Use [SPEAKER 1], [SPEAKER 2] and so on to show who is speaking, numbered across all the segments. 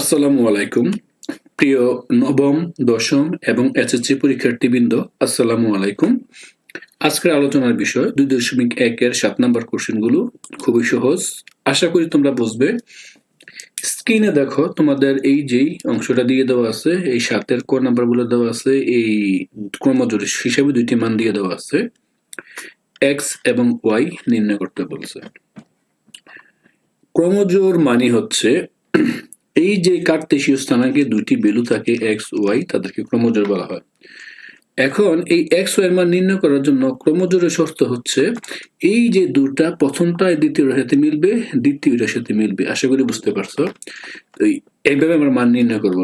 [SPEAKER 1] আসসালামু আলাইকুম। প্রিয় নবম, দশম এবং এসএসসি পরীক্ষার্থীবৃন্দ আসসালামু আলাইকুম। আজকের আলোচনার বিষয় দুই দশমিক একের সাত নম্বর কোশ্চেনগুলো। খুবই সহজ। আশা করি তোমরা বুঝবে। স্ক্রিনে দেখো, তোমাদের এই যেই অংশটা দিয়ে দেওয়া আছে, এই সাতের ক নাম্বারগুলো দেওয়া আছে, এই ক্রমজোর হিসাবে দুইটি মান দিয়ে দেওয়া আছে। এক্স এবং ওয়াই নির্ণয় করতে বলছে। ক্রমজোর মানে হচ্ছে এই যে কার্তেশীয় স্থানাঙ্কে দুইটি ভ্যালু থাকে এক্স ওয়াই তাদেরকে ক্রমজোর বলা হয়। এখন এই এক্স ওয়াই মান নির্ণয় করার জন্য ক্রমজোরের শর্ত হচ্ছে এই যে দুটা প্রথমটা দ্বিতীয়টার সাথে মিলবে, দ্বিতীয়টার সাথে মিলবে। আশা করি বুঝতে পারছ? তো এইভাবে আমরা মান নির্ণয় করব।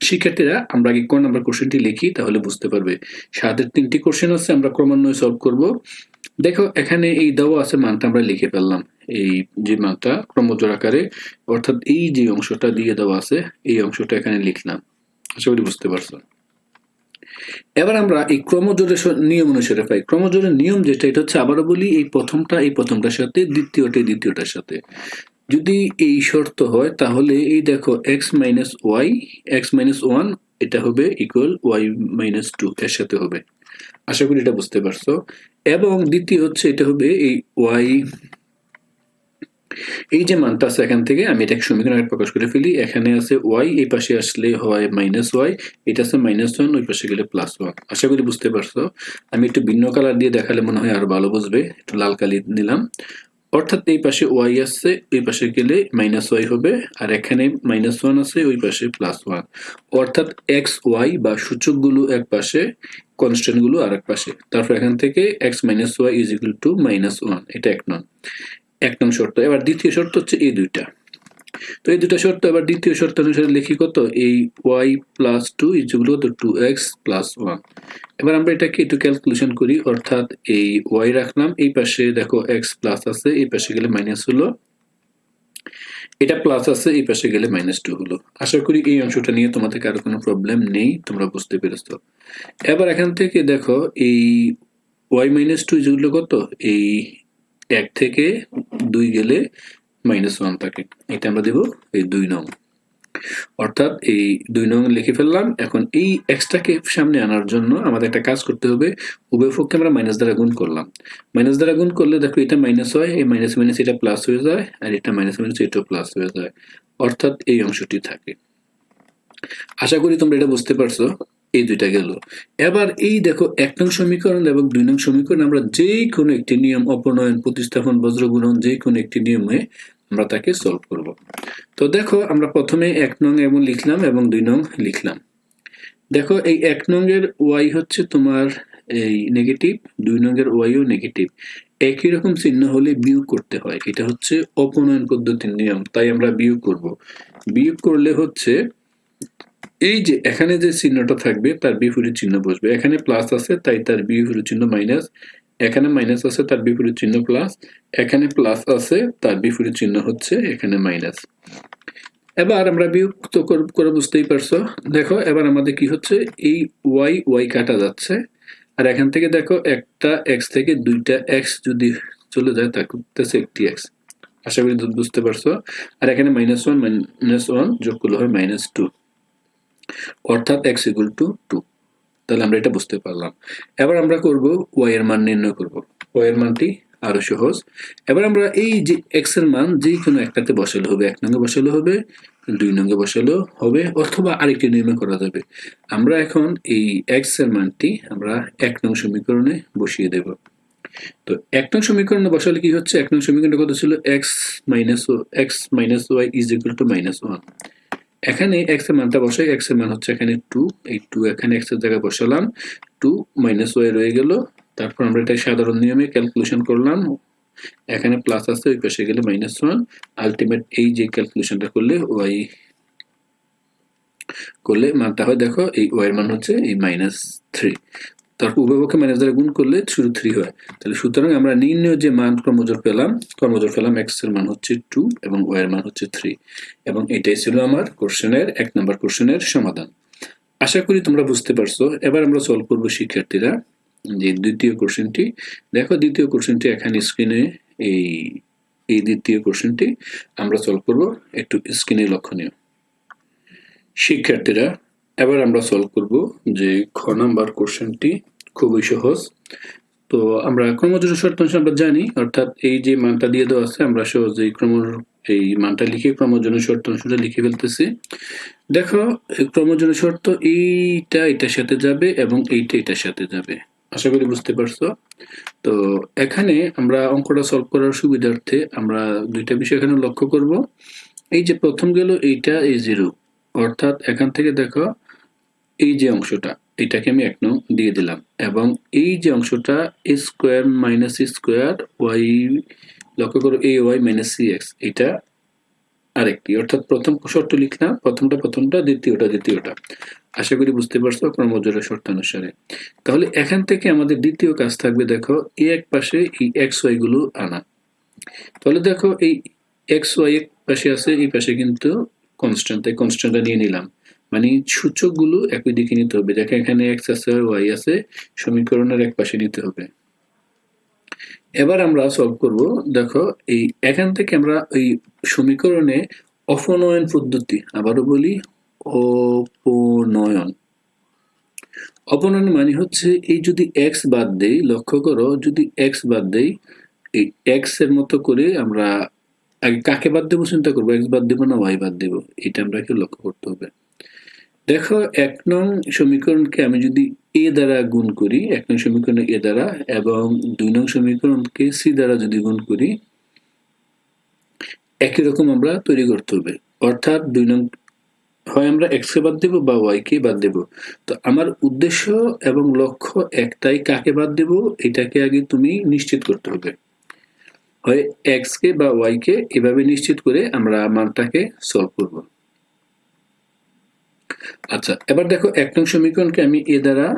[SPEAKER 1] শিক্ষার্থীরা, আমরা আগে কোন নাম্বার কোশ্চেনটি লিখি, তাহলে বুঝতে পারবে। সাতের তিনটি কোশ্চেন আছে, আমরা ক্রমান্বয়ে সলভ করব। দেখো, এখানে এই দেওয়া আছে মানটা আমরা লিখে ফেললাম। এই যে মানটা ক্রমজোর আকারে, অর্থাৎ এই যে অংশটা দিয়ে দেওয়া আছে, এই অংশটা এখানে লিখলাম। আশা করি বুঝতে পারছ। এবার আমরা এই ক্রমজোরের নিয়ম অনুসারে পাই। ক্রমজোরের নিয়ম যেটা, এটা হচ্ছে আবারও বলি, এই প্রথমটা, এই প্রথমটার সাথে, দ্বিতীয়টা দ্বিতীয়টার সাথে। যদি এই শর্ত হয়, তাহলে এই দেখো X minus Y X minus one এটা হবে ইকুয়াল ওয়াই মাইনাস টু এর সাথে হবে। আশা করি এটা বুঝতে পারছ। এবং দ্বিতীয় হচ্ছে, এটা হবে এই ওয়াই এই যে মানটা আছে এখান থেকে, আমি এটাকে সমীকরণে প্রকাশ করে ফেলি, এখানে আছে ওয়াই এই পাশে আসলে হয় মাইনাস ওয়াই এটা আছে মাইনাস ওয়ান ওই পাশে গেলে প্লাস ওয়ান আশা করি বুঝতে পারছ। আমি একটু ভিন্ন কালার দিয়ে দেখালে মনে হয় আরও ভালো বুঝবে। একটু লাল কালি নিলাম। অর্থাৎ এই পাশে ওয়াই আসছে ওই পাশে গেলে মাইনাস ওয়াই হবে, আর এখানে মাইনাস ওয়ান আছে, ওই পাশে প্লাস ওয়ান অর্থাৎ এক্স ওয়াই বা সূচকগুলো এক পাশে কনস্ট্যান্টগুলো আর এক পাশে। তারপর এখান থেকে X minus Y is equal to minus one এটা এক নং। এক নং শর্ত। এবার দ্বিতীয় শর্ত হচ্ছে এই দুইটা। তো এই দুটো শর্ত, এবার দ্বিতীয় শর্ত অনুসারে লিখি কত? এই ওয়াই প্লাস টু ইজগুলো তো টু এক্স প্লাস ওয়ান এবার আমরা এটাকে একটু ক্যালকুলেশন করি, অর্থাৎ এই ওয়াই রাখলাম, এই পাশে দেখো এক্স প্লাস আছে, এই পাশে গেলে মাইনাস হলো। এটা প্লাস আছে, এই পাশে গেলে মাইনাস টু হলো। আশা করি এই অংশটা নিয়ে তোমাদের কারও কোনো প্রবলেম নেই, তোমরা বুঝতে পেরেছ। এবার এখান থেকে দেখো, এই ওয়াই মাইনাস টু যেগুলো কত? এই এক থেকে দুই গেলে মাইনাস ওয়ান থাকে। এটা আমরা দেব এই দুই নং। অর্থাৎ এই দুই নং লিখে ফেললাম। এখন এই এক্সট্রাকে সামনে আনার জন্য আমাদের একটা কাজ করতে হবে। উভয় পক্ষে আমরা মাইনাস দ্বারা গুণ করলাম। মাইনাস দ্বারা গুণ করলে দেখো এটা মাইনাস হয়, এই মাইনাস মাইনাস এটা প্লাস হয়ে যায়, আর এটা মাইনাস মাইনাস এটাও প্লাস হয়ে যায়। অর্থাৎ এই অংশটি থাকে। আশা করি তোমরা এটা বুঝতে পারছ। এই দুইটা গেল। এবার এই দেখো, এক নং সমীকরণ এবং দুই নং সমীকরণ, আমরা যে কোনো একটি নিয়ম অপনয়ন প্রতিস্থাপন বজ্রগুণন যে কোনো একটি নিয়মে আমরা তাকে সলভ করব। তো দেখো, আমরা প্রথমে এক নং এবং লিখলাম এবং দুই নং লিখলাম। দেখো, এই এক নংয়ের ওয়াই হচ্ছে তোমার এই নেগেটিভ দুই নংয়ের ওয়াইও নেগেটিভ একই রকম চিহ্ন হলে বিয়োগ করতে হয়। এটা হচ্ছে অপনয়ন পদ্ধতির নিয়ম, তাই আমরা বিয়োগ করব। বিয়োগ করলে হচ্ছে এই যে এখানে যে চিহ্নটা থাকবে, তার বিপরীত চিহ্ন বসবে। এখানে প্লাস আছে, তাই তার বিপরীত চিহ্ন মাইনাস এখানে মাইনাস আছে, তার বিপরীত চিহ্ন প্লাস এখানে প্লাস আছে, তার বিপরীত চিহ্ন হচ্ছে এখানে মাইনাস এবার আমরা বিযুক্ত করে বুঝতেই পারছ। দেখো, এবার আমাদের কি হচ্ছে? এই ওয়াই ওয়াই কাটা যাচ্ছে। আর এখান থেকে দেখো, একটা এক্স থেকে দুইটা এক্স যদি চলে যায়, তা করতেছে একটি এক্স আশা করি বুঝতে পারছ। আর এখানে মাইনাস ওয়ান মাইনাস ওয়ান যোগ করলে হয় মাইনাস টু অর্থাৎ এক্স ইকুয়াল টু টু তাহলে আমরা এটা বুঝতে পারলাম। এবার আমরা করব ওয়াই এর মান নির্ণয় করব। ওয়াই এর মানটি আরও সহজ। এবার আমরা এই যে এক্সের মান যে কোনো একটাতে বসালে হবে। এক নঙ্গে বসালে হবে, দুই নঙ্গে বসালেও হবে, অথবা আরেকটি নিয়মে করা যাবে। আমরা এখন এই এক্সের মানটি আমরা এক নং সমীকরণে বসিয়ে দেব। তো এক নং সমীকরণে বসালে কি হচ্ছে? এক নং সমীকরণে কত ছিল? X minus O X minus Y is equal to minus one এখানে এক্সের মানটা বসাই এক্সের মান হচ্ছে এখানে টু এই টু এখানে এক্সের জায়গায় বসালাম। টু মাইনাস ওয়াই রয়ে গেল। তারপর আমরা এটা সাধারণ নিয়মে ক্যালকুলেশন করলাম। এখানে প্লাস আসছে ওই পাশে গেলে মাইনাস ওয়ান আলটিমেট এই যে ক্যালকুলেশনটা করলে ওয়াই করলে মানটা হয়, দেখো, এই ওয়াই এর মান হচ্ছে এই মাইনাস থ্রি তারপর উভয়পক্ষে মাইনাস দ্বারা গুণ করলে শুধু থ্রি হয়। তাহলে সুতরাং আমরা নির্ণয় যে মান ক্রমজোর পেলাম, কর্মজোর পেলাম এক্সের মান হচ্ছে টু এবং ওয়াই এর মান হচ্ছে থ্রি এবং এটাই ছিল আমার কোশ্চেনের এক নম্বর কোশ্চেনের সমাধান। আশা করি তোমরা বুঝতে পারছ। এবার আমরা সলভ করব শিক্ষার্থীরা যে দ্বিতীয় কোশ্চেনটি দেখো দ্বিতীয় কোশ্চেনটি এখানে স্ক্রিনে এই এই দ্বিতীয় কোশ্চেনটি আমরা সলভ করব একটু স্ক্রিনে লক্ষণীয়। শিক্ষার্থীরা এবার আমরা সলভ করব যে খ নাম্বার কোশ্চেনটি খুবই সহজ। তো আমরা ক্রমজোড় শর্তাংশ আমরা জানি, অর্থাৎ এই যে মানটা দিয়ে দেওয়া আছে, আমরা সহজেই ক্রম এই মানটা লিখে ক্রমজোড় শর্তাংশটা লিখে ফেলতেছি। দেখো এই ক্রমজোড় শর্ত এইটা, এটার সাথে যাবে এবং এইটা এটার সাথে যাবে। আশা করি বুঝতে পারছ? তো এখানে আমরা অঙ্কটা সলভ করার সুবিধার্থে আমরা দুইটা বিষয় এখানে লক্ষ্য করব। এই যে প্রথম গেল এইটা, এই জিরো অর্থাৎ এখান থেকে দেখো এই যে অংশটা, এটাকে আমি এক নং দিয়ে দিলাম। এবং এই যে অংশটা A square minus square Y লক্ষ্য করো A Y minus C X এটা আরেকটি। অর্থাৎ প্রথম শর্ত লিখলাম, প্রথমটা প্রথমটা, দ্বিতীয়টা দ্বিতীয়টা। আশা করি বুঝতে পারছ ক্রমজোড়া শর্তানুসারে। তাহলে এখান থেকে আমাদের দ্বিতীয় কাজ থাকবে, দেখো এই এক পাশে এই এক্স ওয়াই গুলো আনা। তাহলে দেখো, এই এক্স ওয়াই এক পাশে আছে, এই পাশে কিন্তু কনস্ট্যান্ট তাই কনস্ট্যান্টটা নিয়ে নিলাম। মানে সূচকগুলো একই দিকে নিতে হবে। দেখো এখানে এক্স আছে ওয়াই আছে, সমীকরণের এক পাশে নিতে হবে। এবার আমরা সলভ করব, দেখো এই এখান থেকে আমরা এই সমীকরণে অপনয়ন পদ্ধতি, আবারও বলি অপনয়ন। অপনয়ন মানে হচ্ছে এই যদি এক্স বাদ দেই, লক্ষ্য করো যদি এক্স বাদ দেই, এই এক্সের মতো করে আমরা আগে কাকে বাদ দেবো চিন্তা করব? এক্স বাদ দেবো না ওয়াই বাদ দেবো? এটা আমরা একটু লক্ষ্য করতে হবে। দেখো, এক নং সমীকরণকে আমি যদি এ দ্বারা গুণ করি, এক নং সমীকরণ এ দ্বারা এবং দুই নং সমীকরণকে সি দ্বারা যদি গুণ করি, একই রকম আমরা তৈরি করতে হবে। অর্থাৎ দুই নং, হয় আমরা এক্স কে বাদ দেবো বা ওয়াই কে বাদ দেবো। তো আমার উদ্দেশ্য এবং লক্ষ্য একটাই কাকে বাদ দেব, এটাকে আগে তুমি নিশ্চিত করতে হবে। হয় এক্স কে বা ওয়াই কে এভাবে নিশ্চিত করে আমরা মানটাকে সলভ করব। আচ্ছা এবার দেখো এক নং সমীকরণকে আমি এ দ্বারা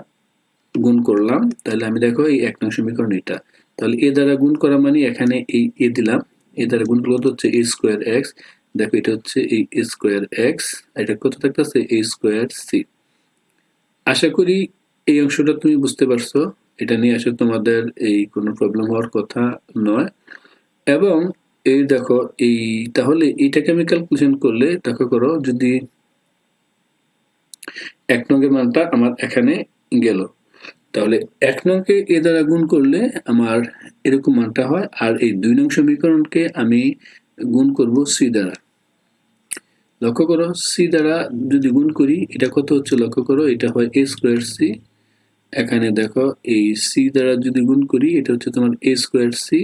[SPEAKER 1] গুণ করলাম। তাহলে আমি দেখো এই এক নং সমীকরণ এটা। তাহলে এ দ্বারা গুণ করা মানে এখানে এই এ দিলাম। এ দ্বারা গুণ করলে হচ্ছে? A square X. দেখো এটা হচ্ছে এই এ স্কোয়ার এক্স। এটা কত থাকতেছে? এ স্কোয়ার সি। আশা করি এই অংশটা তুমি বুঝতে পারছ। এটা নিয়ে আসলে তোমাদের এই কোনো প্রবলেম হওয়ার কথা নয়। এবং এই দেখো এই, তাহলে এইটাকে আমি ক্যালকুলেশন করলে, দেখো করো, যদি এক নঙ্গের মানটা আমার এখানে গেল। তাহলে এক নংকে এ দ্বারা গুণ করলে আমার এরকম মানটা হয়, আর এই দুই নং সমীকরণকে আমি গুণ করব সি দ্বারা। লক্ষ্য করো, সি দ্বারা যদি গুণ করি, এটা কত হচ্ছে? লক্ষ্য করো, এটা হয় এ স্কোয়ার সি। এখানে দেখো, এই সি দ্বারা যদি গুণ করি, এটা হচ্ছে তোমার এ স্কোয়ার সি।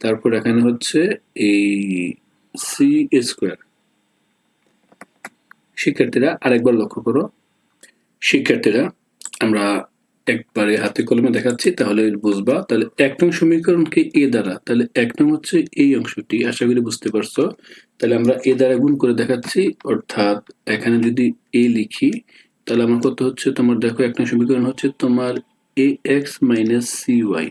[SPEAKER 1] তারপর এখানে হচ্ছে এই সি স্কোয়ার। শিক্ষার্থীরা আরেকবার লক্ষ্য করো। শিক্ষার্থীরা, আমরা একবারে হাতে কলমে দেখাচ্ছি, তাহলে বুঝবা। তাহলে এক নং সমীকরণকে এ দ্বারা, তাহলে এক নং হচ্ছে এই অংশটি, আশা করি বুঝতে পারছ। তাহলে আমরা এ দ্বারা গুণ করে দেখাচ্ছি, অর্থাৎ এখানে যদি এ লিখি, তাহলে আমার কত হচ্ছে? তোমার দেখো, এক নং সমীকরণ হচ্ছে তোমার A X minus C Y.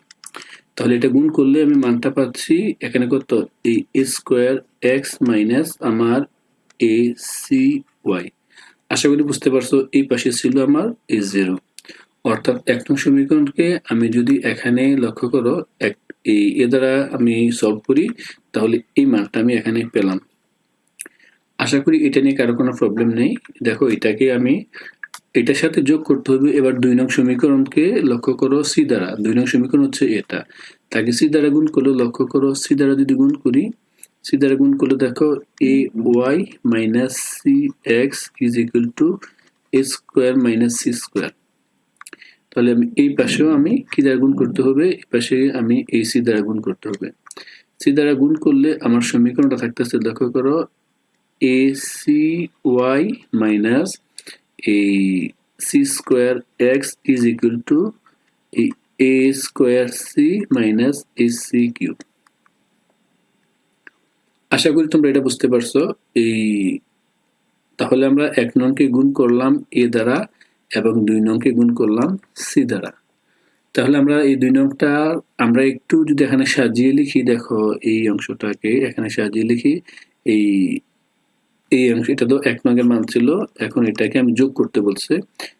[SPEAKER 1] তাহলে এটা গুণ করলে আমি মানটা পাচ্ছি, এখানে কত? এই স্কোয়ার এক্স মাইনাস আমার এ সি ওয়াই। আশা করি বুঝতে পারছ, এই পাশে ছিল আমার এ জিরো অর্থাৎ এক নং সমীকরণকে আমি যদি এখানে লক্ষ্য করো, এক, এই, এ দ্বারা আমি সলভ করি, তাহলে এই মানটা আমি এখানে পেলাম। আশা করি এটা নিয়ে কারও কোনো প্রবলেম নেই। দেখো, এটাকে আমি, এটার সাথে যোগ করতে হবে, এবার দুই নং সমীকরণকে লক্ষ্য করো সি দ্বারা। দুই নং সমীকরণ হচ্ছে এটা। তাকে সি দ্বারা গুণ করলে লক্ষ্য করো সি দ্বারা যদি গুণ করি সি দ্বারা গুণ করলে দেখো A Y minus C X is equal to A square minus C square. তাহলে আমি এই পাশেও আমি কি দ্বারা গুণ করতে হবে? এই পাশে আমি এই সি দ্বারা গুণ করতে হবে। সি দ্বারা গুণ করলে আমার সমীকরণটা থাকতেছে, লক্ষ্য করো, এ সি ওয়াই মাইনাস এই C square X is equal to A square C minus A C cube. আশা করি তোমরা এটা বুঝতে পারছ। এই তাহলে আমরা এক নংকে গুণ করলাম এ দ্বারা এবং দুই নংকে গুণ করলাম সি দ্বারা। তাহলে আমরা এই দুই নংটা আমরা একটু যদি এখানে সাজিয়ে লিখি, দেখো এই অংশটাকে এখানে সাজিয়ে লিখি, এই এই অংশ, এটা তো এক নংয়ের মান ছিল, এখন এটাকে আমি যোগ করতে বলছে।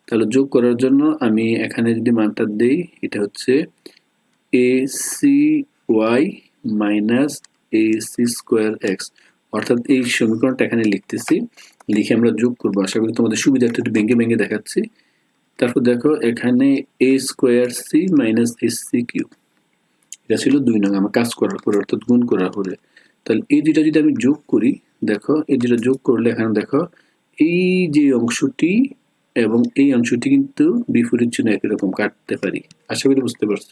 [SPEAKER 1] তাহলে যোগ করার জন্য আমি এখানে যদি মানটা দেই, এটা হচ্ছে A C Y minus square X অর্থাৎ এই সমীকরণটা এখানে লিখতেছি, লিখে আমরা যোগ করব। আশা করি তোমাদের সুবিধার্থে একটু ভেঙে ভেঙে দেখাচ্ছি। তারপর দেখো, এখানে A square C minus S C Q এটা ছিল দুই নং, আমার কাজ করার পরে, অর্থাৎ গুণ করার পরে। তাহলে এই দুইটা যদি আমি যোগ করি, দেখো, এই দুটো যোগ করলে এখানে দেখো, এই যে অংশটি এবং এই অংশটি কিন্তু বিপরীত চিহ্ন একই রকম, কাটতে পারি। আশা করি বুঝতে পারছ।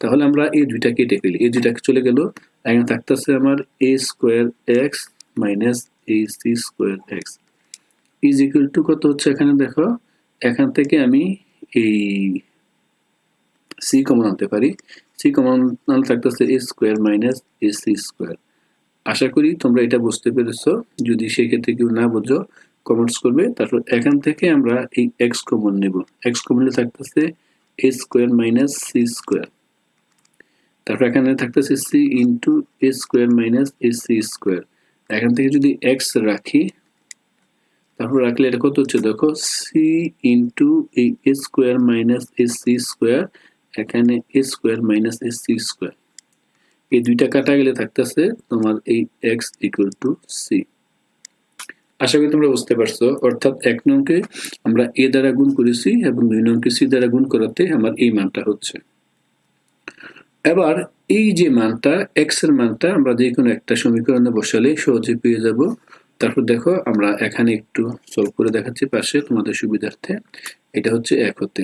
[SPEAKER 1] তাহলে আমরা এই দুইটা কেটে ফেলি। এই দুইটা চলে গেল এখানে থাকতেছে আমার A square X minus A C square X is equal to কত হচ্ছে এখানে দেখো? এখান থেকে আমি এই সি কমন আনতে পারি। সি কমন আনতে থাকতেছে A square minus A C square আশা করি তোমরা এটা বুঝতে পেরেছ। যদি সেক্ষেত্রে কেউ না বোঝো কমেন্টস করবে। তারপর এখান থেকে আমরা এই এক্স কমন নেব। এক্স কমনে থাকতেছে A square minus C square তারপর এখানে থাকতেছে C into A square minus A C square এখান থেকে যদি এক্স রাখি, তারপর রাখলে এটা কত হচ্ছে? দেখো সি ইন্টু এই A square minus A C square এখানে A square minus A C square এই দুইটা কাটা গেলে থাকতেছে তোমার এই এক্স ইকুয়াল টু সি আশা করি তোমরা বুঝতে পারছ। অর্থাৎ এক নংকে আমরা এ দ্বারা গুণ করেছি এবং দুই নংকে সি দ্বারা গুণ করাতে আমার এই মানটা হচ্ছে। এবার এই যে মানটা এক্সের মানটা আমরা যে কোনো একটা সমীকরণে বসালে সহজে পেয়ে যাব। তারপর দেখো আমরা এখানে একটু সলভ করে দেখাচ্ছি পাশে তোমাদের সুবিধার্থে। এটা হচ্ছে এক হতে।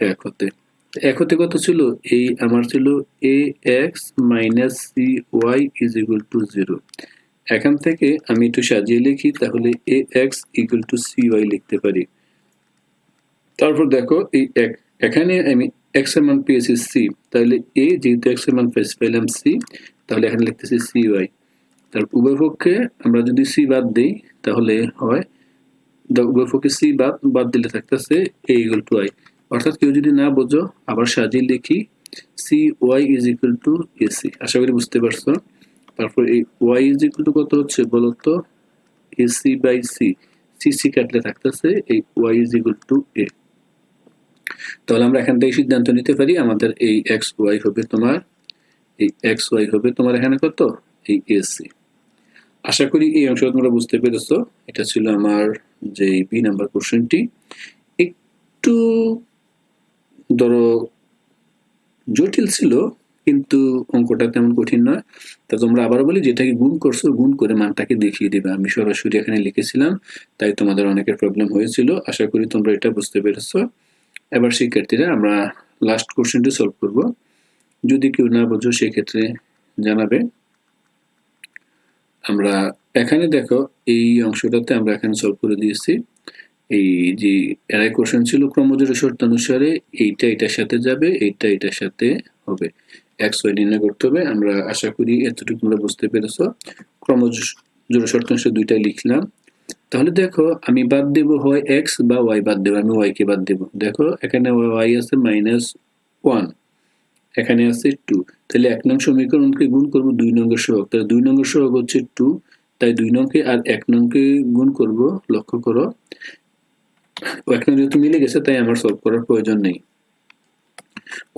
[SPEAKER 1] এক হতে। এক হতে কত ছিল? এই আমার ছিল A X minus C Y is equal to zero এখান থেকে আমি একটু সাজিয়ে লিখি, তাহলে A X equal to C Y লিখতে পারি। তারপর দেখো এই এক এখানে আমি এক্সের মান পেয়েছি সি তাহলে এ যেহেতু এক্সের মান পেলাম সি তাহলে এখানে লিখতেছি সি ওয়াই তার উভয় পক্ষে আমরা যদি সি বাদ দিই, তাহলে হয় উভয় পক্ষে সি বাদ বাদ দিলে থাকতেছে এ ইকুয়াল টু আই অর্থাৎ কেউ যদি না বোঝো, আবার সাজিয়ে লিখি C Y is equal to A C আশা করি বুঝতে পারছ? তারপর এই ওয়াই ইজ ইকুয়াল টু কত হচ্ছে বলতো? A C by C C C কাটলে থাকতেছে এই Y is equal to A তাহলে আমরা এখান থেকে সিদ্ধান্ত নিতে পারি আমাদের এই এক্স ওয়াই হবে তোমার, এই এক্স ওয়াই হবে তোমার এখানে কত? এই এসি আশা করি এই অংশ তোমরা বুঝতে পেরেছ। এটা ছিল আমার যে বি নাম্বার কোশ্চেনটি একটু ধরো জটিল ছিল, কিন্তু অঙ্কটা তেমন কঠিন নয়। তা তোমরা আবার বলি, যেটাকে গুণ করছ, গুণ করে মানটাকে দেখিয়ে দিবে। আমি সরাসরি এখানে লিখেছিলাম, তাই তোমাদের অনেকের প্রবলেম হয়েছিল। আশা করি তোমরা এটা বুঝতে পেরেছ। এবার শিক্ষার্থীরা আমরা লাস্ট কোশ্চেনটি সলভ করব। যদি কেউ না বোঝো, সেক্ষেত্রে জানাবে। আমরা এখানে দেখো, এই অংশটাতে আমরা এখানে সলভ করে দিয়েছি। এই যে এরাই কোশ্চেন ছিল ক্রমজোড় শর্ত অনুসারে এইটা এটার সাথে যাবে, এইটা এটার সাথে হবে। এক্স ওয়াই নির্ণয় করতে হবে। আমরা আশা করি এতটুকু তোমরা বুঝতে পেরেছ। ক্রমজোড় শর্ত অনুসারে দুইটাই লিখলাম। তাহলে দেখো আমি বাদ দেব হয় এক্স বা ওয়াই বাদ দেবো, আমি ওয়াই কে বাদ দেব। দেখো এখানে ওয়াই আছে মাইনাস ওয়ান এখানে আছে টু তাহলে এক নং সমীকরণকে গুণ করব দুই নঙ্গের সহগ। তাহলে দুই নঙ্গের সহগ হচ্ছে টু তাই দুই নংকে আর এক নংকে গুণ করব, লক্ষ্য করো। এক নং যেহেতু মিলে গেছে, তাই আমার সলভ করার প্রয়োজন নেই।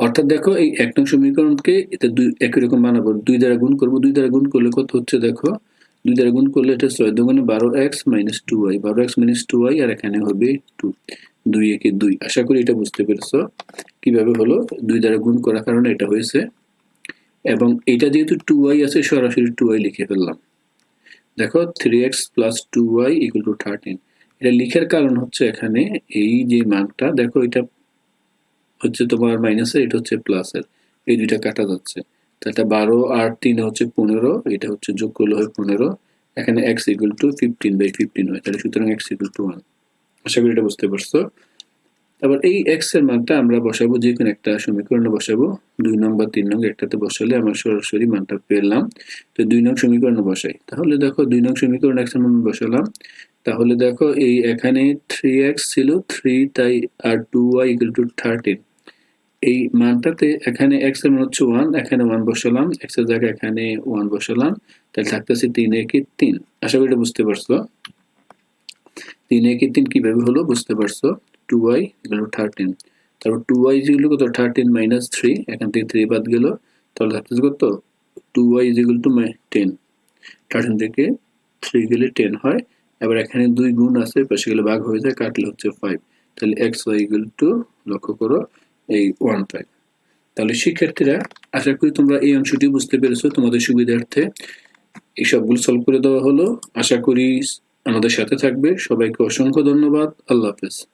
[SPEAKER 1] অর্থাৎ দেখো এই এক নং সমীকরণকে এটা দুই একই রকম বানাবো। দুই দ্বারা গুণ করব, দুই দ্বারা গুণ করলে কত হচ্ছে দেখো? দুই দ্বারা গুণ করলে এটা ছয় দুগুণে বারো এক্স মাইনাস টু ওয়াই। বারো এক্স মাইনাস টু ওয়াই আর এখানে হবে টু। দুই একে দুই। আশা করি এটা বুঝতে পেরেছ কীভাবে হলো? দুই দ্বারা গুণ করার কারণে এটা হয়েছে। এবং এটা যেহেতু টু ওয়াই আছে, সরাসরি টু ওয়াই লিখে ফেললাম। দেখো, three X plus two Y equal to thirteen এটা লিখার কারণ হচ্ছে এখানে এই যে মানটা, দেখো এটা হচ্ছে তোমার মাইনাসের এটা হচ্ছে প্লাসের এই দুইটা কাটা যাচ্ছে। তাহলে বারো আর তিন হচ্ছে পনেরো, এটা হচ্ছে যোগ করলে হয় পনেরো, এখানে X equal to fifteen by fifteen হয়, তাহলে সুতরাং এক্স ইকুয়াল টু ওয়ান আশা করি এটা বুঝতে পারছ। তারপর এই এক্সের মানটা আমরা বসাবো যে কোনো একটা সমীকরণে বসাবো। দুই নং বা তিন নং একটাতে বসালে আমরা সরাসরি মানটা পেলাম। তো দুই নং সমীকরণে বসাই। তাহলে দেখো দুই নং সমীকরণ এক্সের মান বসালাম। তাহলে দেখো এই এখানে থ্রি এক্স ছিল থ্রি তাই আর two Y equal to thirteen এই মানটাতে এখানে এক্সের মান হচ্ছে ওয়ান এখানে ওয়ান বসালাম এক্সের জায়গায় এখানে ওয়ান বসালাম, তাহলে থাকতেছে তিন একে তিন। আশা করি এটা বুঝতে পারছ। তিন একে তিন কীভাবে হলো বুঝতে পারছ? টু ওয়াই টু থার্টিন তারপর টু ওয়াই ইকুয়াল কত? থার্টিন মাইনাস থ্রি এখান থেকে থ্রি বাদ গেল। তাহলে থাকতেছে কত? Two Y equal to ten thirteen থেকে থ্রি গেলে টেন হয়। এবার এখানে দুই গুণ আছে পাশে গেলে ভাগ হয়ে যায়, কাটলে হচ্ছে ফাইভ তাহলে এক্স ওয়াই ইকুয়াল টু লক্ষ্য করো এই ওয়ান ফাইভ তাহলে শিক্ষার্থীরা, আশা করি তোমরা এই অংশটি বুঝতে পেরেছ তোমাদের সুবিধার্থে। এই সবগুলো সলভ করে দেওয়া হলো। আশা করি আমাদের সাথে থাকবে। সবাইকে অসংখ্য ধন্যবাদ। আল্লাহ হাফেজ।